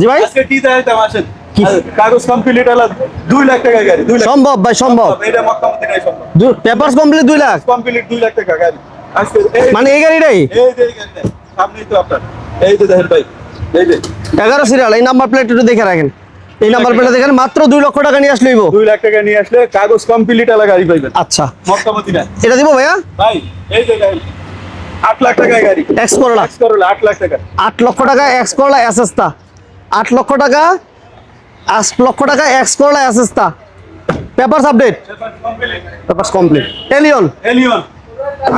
জি ভাই? আজকে দেখাইতাম আসেন। কাগজ কমপ্লিট হলো দুই লাখ টাকা গাড়ি দুই লাখ। সম্ভব ভাই সম্ভব। এটা মদিনায় সম্ভব। পেপারস কমপ্লিট দুই লাখ? কমপ্লিট দুই লাখ টাকা গাড়ি। আজকে মানে এই গাড়িটাই? এই যে গাড়িটা, সামনেই তো আপনার। এই যে দেখেন ভাই এই যে। এগারো সিরিয়াল এই নাম্বার প্লেট একটু দেখে রাখেন। এই নাম্বার প্লেট দেখেন মাত্র দুই লক্ষ টাকা নিয়ে দুই লাখ টাকা নিয়ে আসলে কাগজ কমপ্লিট আলা গাড়ি পাইবেন। আচ্ছা। এটা দিব ভাইয়া? ভাই এই যে গাড়ি। লাখ গাড়ি। এক্স করলা করলে লাখ টাকা। লক্ষ টাকা এক্স করলা লক্ষ টাকা লক্ষ টাকা X Corolla papers update papers complete Allion Allion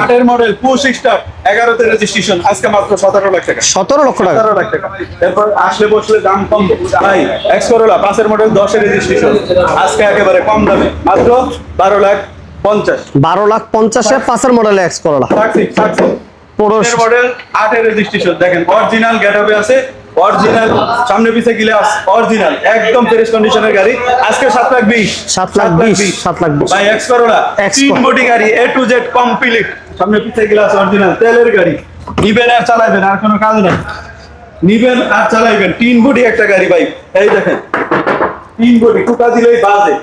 আটের মডেল পুশ স্টার এগারোতে রেজিস্ট্রেশন আজকে মাত্র সতেরো লাখ টাকা। সতেরো লক্ষ টাকা। সতেরো লাখ টাকা। এরপর আসলে বসলে দাম কম। ভাই এক্স করোলা পাঁচের মডেল দশের রেজিস্ট্রেশন আজকে একেবারে কম দামে মাত্র বারো লাখ পঞ্চাশ। বারো লাখ পঞ্চাশে পাঁচের মডেল এক্স করলা এর মডেল আটের রেজিস্ট্রেশন দেখেন অরিজিনাল গেটআপে আছে অরিজিনাল সামনে পিছে গ্লাস অরিজিনাল একদম ফ্রেশ কন্ডিশনের গাড়ি। আজকে সাত লাখ বিশ। সাত লাখ বিশ সাত লাখ বিশ। ভাই এক্স করোলা তিন বডি গাড়ি এ টু জেড কমপ্লিট সামনে পিছে গ্লাস অরিজিনাল তেলের গাড়ি। নিবেন আর চালাবেন আর কোনো কাজ নাই। নিবেন আর চালাইবেন তিন বডি একটা গাড়ি ভাই। এই দেখেন তিন বডি টুকা দিলেই বাজে।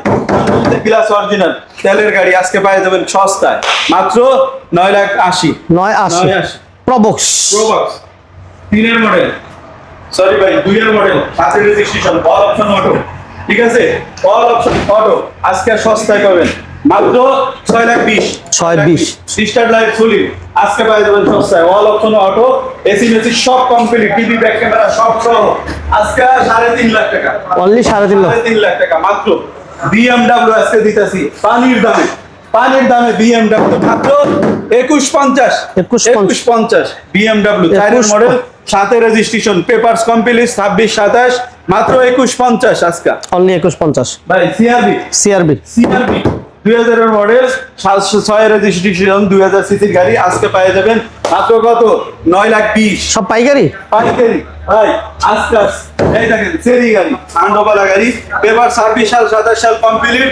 গ্লাস অরিজিনাল তেলের গাড়ি আজকে পাই যাবেন সস্তায়। মাত্র নয় লাখ আশি। নয় আশি। নয় প্রবক্স। প্রোবক্স। তিনের মডেল সরি ভাই দুইয়ের মডেল সাথে রেজিস্ট্রেশন অল অপশন অটো ঠিক আছে? অল অপশন অটো আজকে সস্তায় পাবেন। মাত্র ছয় লাখ বিশ। ছয় বিশ। স্টার লাইট ফুলি আজকে পাই যাবেন সস্তায়। অল অপশন অটো এসি মেসি সব কমপ্লিট টিভি ব্যাক ক্যামেরা সব সহ। আজকে সাড়ে তিন লাখ টাকা। অনলি সাড়ে তিন লাখ। সাড়ে তিন লাখ টাকা মাত্র। বিএমডাব্লিউ আজকে দিতেছি পানির দামে। পানির দামে বিএমডাব্লিউ মাত্র একুশ পঞ্চাশ। 21 একুশ পঞ্চাশ বিএমডাব্লিউ চারের 21 মডেল সাথে রেজিস্ট্রেশন পেপারস কমপ্লিট ছাব্বিশ সাতাশ মাত্র একুশ পঞ্চাশ আজকে। অনলি একুশ পঞ্চাশ। ভাই সিআরবি সিআরবি সিআরবি দুই হাজারের মডেল সাতশো ছয় রেজিস্ট্রেশন দুই হাজার সিসির গাড়ি আজকে পেয়ে যাবেন। মাত্র কত? নয় লাখ বিশ। সব পাইকারি? পাইকারি। ভাই আজকে আজ এই দেখেন সেরি গাড়ি আন্ডোবালা গাড়ি পেপার ছাব্বিশ সাল সাতাশ সাল কমপ্লিট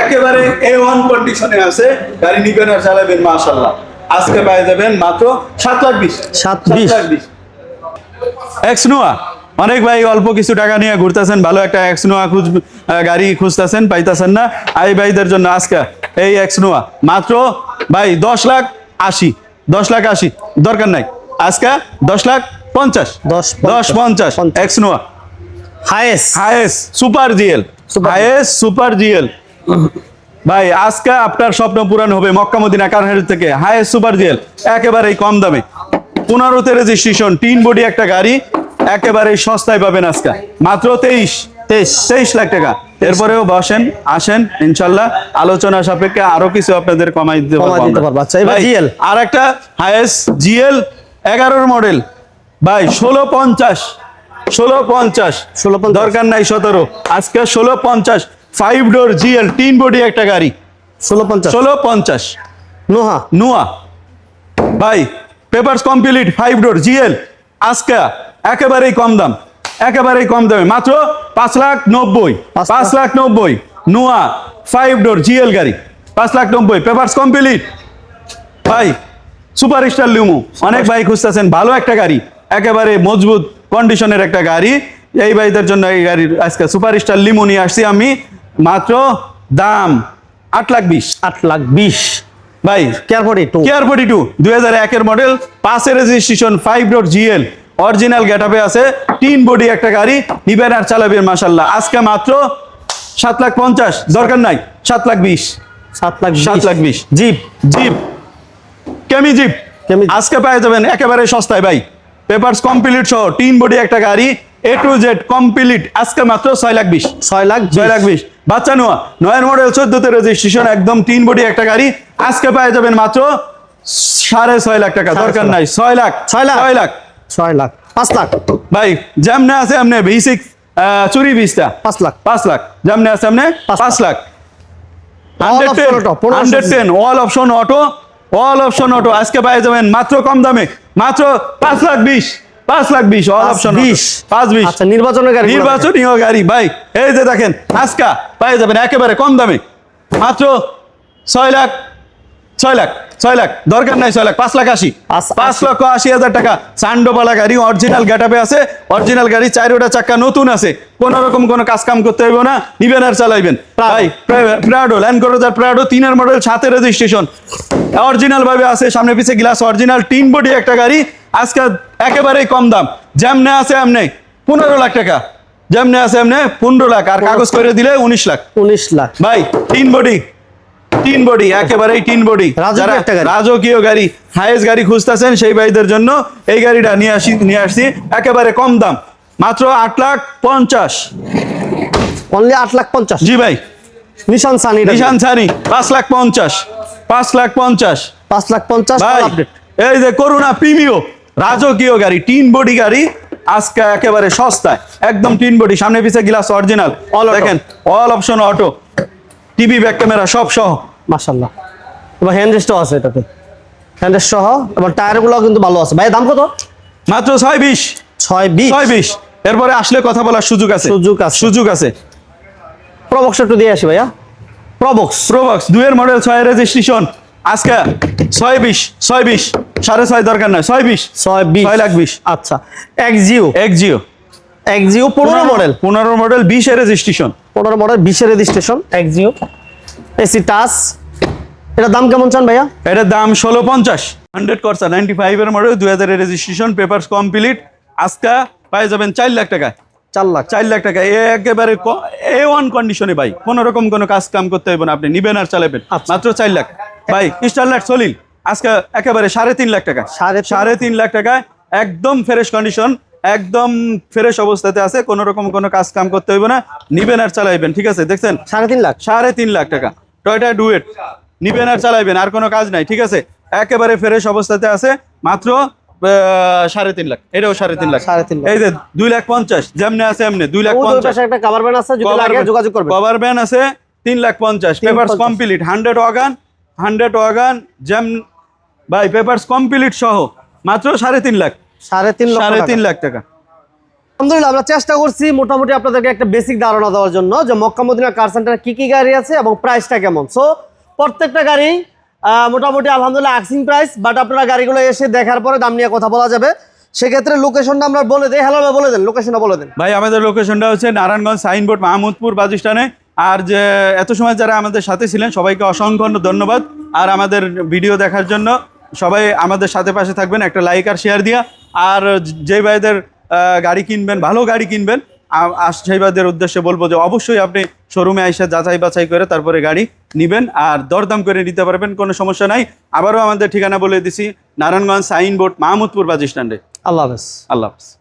একেবারে এ ওয়ান কন্ডিশনে আছে। গাড়ি নিবেন আর চালাবেন মাশাল্লাহ আজকে পেয়ে যাবেন মাত্র সাত লাখ বিশ। সাত লাখ বিশ। এক্স নোয়া অনেক ভাই অল্প কিছু টাকা নিয়ে ঘুরতেছেন ভালো একটা এক্সনোয়া খুঁজ গাড়ি খুঁজতেছেন পাইতেছেন না। এই ভাইদের জন্য আজকে এই এক্সনোয়া মাত্র ভাই দশ লাখ আশি দশ লাখ আশি দরকার নাই। আজকে দশ লাখ পঞ্চাশ দশ দশ পঞ্চাশ পঞ্চাশ। X Noah Hiace. Hiace super GL. Hiace super GL. ভাই আজকে আপনার স্বপ্ন পূরণ হবে মক্কা মদিনা কারহারি থেকে। Hiace super GL. একেবারেই কম দামে। পনেরোতে রেজিস্ট্রেশন তিন বডি একটা গাড়ি। একেবারেই সস্তায় পাবেন আজকে। মাত্র তেইশ তেইশ তেইশ লাখ টাকা। এরপরেও বসেন আসেন ইনশাল্লাহ। আলোচনা সাপেক্ষে আরও কিছু আপনাদের কমাই দিতে পারব। আর একটা হায়েস জিএল। এগারোর মডেল। ভাই ষোলো পঞ্চাশ ষোলো পঞ্চাশ। 1650 দরকার নাই সতেরো। আজকে ষোলো পঞ্চাশ। ফাইভ ডোর জিএল তিন বডি একটা গাড়ি। ষোলো পঞ্চাশ। ষোলো পঞ্চাশ। নোহা। নোয়া ভাই papers complete five door GL. আজকে একেবারেই কম দাম একেবারেই কম দামে। মাত্র পাঁচ লাখ নব্বই পাঁচ লাখ। নব্বই। নোয়া ফাইভ ডোর জিএল গাড়ি পাঁচ লাখ নব্বই। পেপারস কমপ্লিট ভাই সুপার স্টার লিমো অনেক ভাই খুঁজতেছেন ভালো একটা গাড়ি একেবারে মজবুত কন্ডিশনের একটা গাড়ি। এই ভাইদের জন্য এই গাড়ির আজকে সুপার স্টার লিমো নিয়ে আসছি আমি। মাত্র দাম আট লাখ বিশ। আট লাখ বিশ। ভাই care forty two care forty two দুই হাজার একের মডেল পাঁচের registration five dot GL original গেটআপে আছে তিন বডি একটা গাড়ি নিবেন আর চালাবেন মাসাল্লাহ আজকে মাত্র সাত লাখ পঞ্চাশ দরকার নাই সাত লাখ বিশ। সাত লাখ সাত লাখ বিশ। জিপ। জিপ। কেমি জিপ। আজকে পেয়ে যাবেন একেবারে সস্তায় ভাই। পেপারস কমপ্লিট সহ তিন বডি একটা গাড়ি এ টু জেড কমপ্লিট আজকে মাত্র ছয় লাখ বিশ। ছয় লাখ ছয় লাখ বিশ। বাচ্চা নোয়া নয়ের মডেল চোদ্দতে রেজিস্ট্রেশন একদম তিন বডি একটা গাড়ি। আজকে পেয়ে যাবেন মাত্র সাড়ে ছয় লাখ টাকা দরকার নাই ছয় লাখ ছয় লাখ? ছয় লাখ। ছয় লাখ পাঁচ লাখ। ভাই যেমনে আছে এমনি ভি সিক্স চুরি বিশটা পাঁচ লাখ। পাঁচ লাখ। যেমনে আছে এমনি পাঁচ lakh. Hundred ten all option auto all option auto আজকে পেয়ে যাবেন মাত্র কম দামে মাত্র পাঁচ লাখ বিশ পাঁচ লাখ বিশ অল অপশন বিশ। পাঁচ বিশ। আচ্ছা নির্বাচনের গাড়ি নির্বাচনীয় গাড়ি ভাই এই যে দেখেন আজকা পেয়ে যাবেন একেবারে কম দামে মাত্র ছয় লাখ ছয় লাখ। ছয় লাখ দরকার নাই ছয় লাখ পাঁচ লাখ আশি। পাঁচ-। লক্ষ আশি হাজার টাকা। সান্ডোপালা গাড়ি অরিজিনাল গেটাপে আছে। অরিজিনাল গাড়ি চারোটা চাক্কা নতুন আছে। কোন রকম কোনো কাজ কাম করতে হইব না। নিবেন আর চালাইবেন। ভাই প্রাডো ল্যান্ড ক্রুজার প্রাডো তিনের মডেল সাথে রেজিস্ট্রেশন অরিজিনাল ভাবে আছে সামনে পিছে গ্লাস অরিজিনাল তিন বডি একটা গাড়ি। আজকে একেবারেই কম দাম। যেমনে আছে এমনি। পনেরো লাখ টাকা। যেমনে আছে এমনি পনেরো লাখ। আর কাগজ করে দিলে উনিশ লাখ। উনিশ লাখ। ভাই তিন বডি তিন বডি একেবারেই তিন বডি। রাজকীয় গাড়ি। রাজকীয় গাড়ি হাইয়েস্ট গাড়ি খুঁজতেছেন সেই ভাইদের জন্য এই গাড়িটা নিয়ে আসি নিয়ে আসছি। একেবারে কম দাম মাত্র আট লাখ পঞ্চাশ। অনলি আট লাখ পঞ্চাশ। জি ভাই। নিশান সানি নিশান সানি পাঁচ লাখ পঞ্চাশ পাঁচ লাখ পঞ্চাশ। পাঁচ লাখ পঞ্চাশ এই যে করুণা প্রিমিও রাজকীয় গাড়ি তিন বডি গাড়ি আজকে একেবারে সস্তায় একদম তিন বডি সামনে পিছে গ্লাস অরিজিনাল। দেখেন all option auto TV back camera সব সহ। মাশাল্লাহ এবার হ্যান্ড রেস্টও আছে এটাতে। হ্যান্ড রেস্ট সহ এবং টায়ারগুলো কিন্তু ভালো আছে। ভাই দাম কত? মাত্র ছয় বিশ। ছয় বিশ। ছয় বিশ। এরপরে আসলে কথা বলার সুযোগ আছে। সুযোগ আছে। সুযোগ আছে। প্রবক্স একটু দিয়ে আসি ভাইয়া। প্রবক্স প্রোবক্স দুইয়ের মডেল ছয় রেজিস্ট্রেশন আজকে ছয় বিশ ছয় বিশ। সাড়ে ছয় দরকার নয় ছয় বিশ। ছয় বিশ। ছয় লাখ বিশ। আচ্ছা। এক্সিও এক জিও। এক্সিও পনেরো মডেল পনেরো মডেল বিশে রেজিস্ট্রেশন পনেরো মডেল বিশের রেজিস্ট্রেশন এক্সিও এসি টাচ এটার দাম কেমন চান ভাইয়া? এটার দাম ষোলো পঞ্চাশ। হান্ড্রেড করসা নাইনটি ফাইভের মডেল দুই হাজারের রেজিস্ট্রেশন পেপার কমপ্লিট আজকে পেয়ে যাবেন চার লাখ টাকা চার লাখ। চার লাখ টাকা। একেবারে এ ওয়ান কন্ডিশনে ভাই কোনো রকম কোনো কাজ কাম করতে হবে না আপনি নিবেন আর চালাবেন। আচ্ছা। মাত্র চার লাখ। ভাই স্টারলাইট সলিল। আজকে একেবারে সাড়ে তিন লাখ টাকা সাড়ে তিন- সাড়ে তিন লাখ টাকায় একদম ফ্রেশ কন্ডিশন একদম ফ্রেশ অবস্থাতে আছে কোনো রকম কোনো কাজ কাম করতে হইবে না নিবেন আর চালাইবেন ঠিক আছে? দেখছেন? সাড়ে তিন লাখ। সাড়ে তিন লাখ টাকা। টয়টা ডুয়েট নিবেন আর চালাইবেন আর কোনো কাজ নাই ঠিক আছে? একেবারে ফ্রেশ অবস্থাতে আছে মাত্র সাড়ে তিন লাখ এটাও সাড়ে তিন লাখ। সাড়ে তিন এই যে দুই লাখ পঞ্চাশ যেমনি আছে এমনি দুই লাখ পঞ্চাশ। একটা কাভার ব্যান আছে যোগাযোগ করবেন। কভার ব্যান আছে তিন লাখ পঞ্চাশ তিন complete hundred wagon hundred wagon যেম ভাই পেপারস কমপ্লিট সহ মাত্র সাড়ে তিন লাখ। সাড়ে তিন সাড়ে তিন লাখ টাকা। আলহামদুলিল্লাহ আমরা চেষ্টা করছি মোটামুটি আপনাদেরকে একটা বেসিক ধারণা দেওয়ার জন্য যে মক্কা মদিনা কার সেন্টারে কি কি গাড়ি আছে এবং প্রাইসটা কেমন। সো প্রত্যেকটা গাড়ি মোটামুটি আলহামদুলিল্লাহ আক্সিং প্রাইস বাট আপনারা গাড়িগুলো এসে দেখার পরে দাম নিয়ে কথা বলা যাবে। সেক্ষেত্রে লোকেশনটা আমরা বলে দিই। হ্যালো বলে দেন লোকেশনটা বলে দেন। ভাই, আমাদের লোকেশনটা হচ্ছে নারায়ণগঞ্জ সাইনবোর্ড, মাহমুদপুর বাজিস্টানে আর যে, এত সময় যারা আমাদের সাথে ছিলেন, সবাইকে অসংখ্য ধন্যবাদ। আর আমাদের ভিডিও দেখার জন্য সবাই আমাদের সাথে পাশে থাকবেন, একটা লাইক আর শেয়ার দিয়া। আর যে ভাইদের গাড়ি কিনবেন, ভালো গাড়ি কিনবেন আ- আর সেই ভাইদের উদ্দেশ্যে বলব যে অবশ্যই আপনি শোরুমে এসে যাচাই বাছাই করে তারপরে গাড়ি নেবেন আর দরদাম করে নিতে পারবেন কোনো সমস্যা নাই। আবারও আমাদের ঠিকানা বলে দিছি নারায়ণগঞ্জ সাইনবোর্ড মাহমুদপুর বাজি স্ট্যান্ডে। আল্লাহ হাফেজ। আল্লাহ হাফিজ।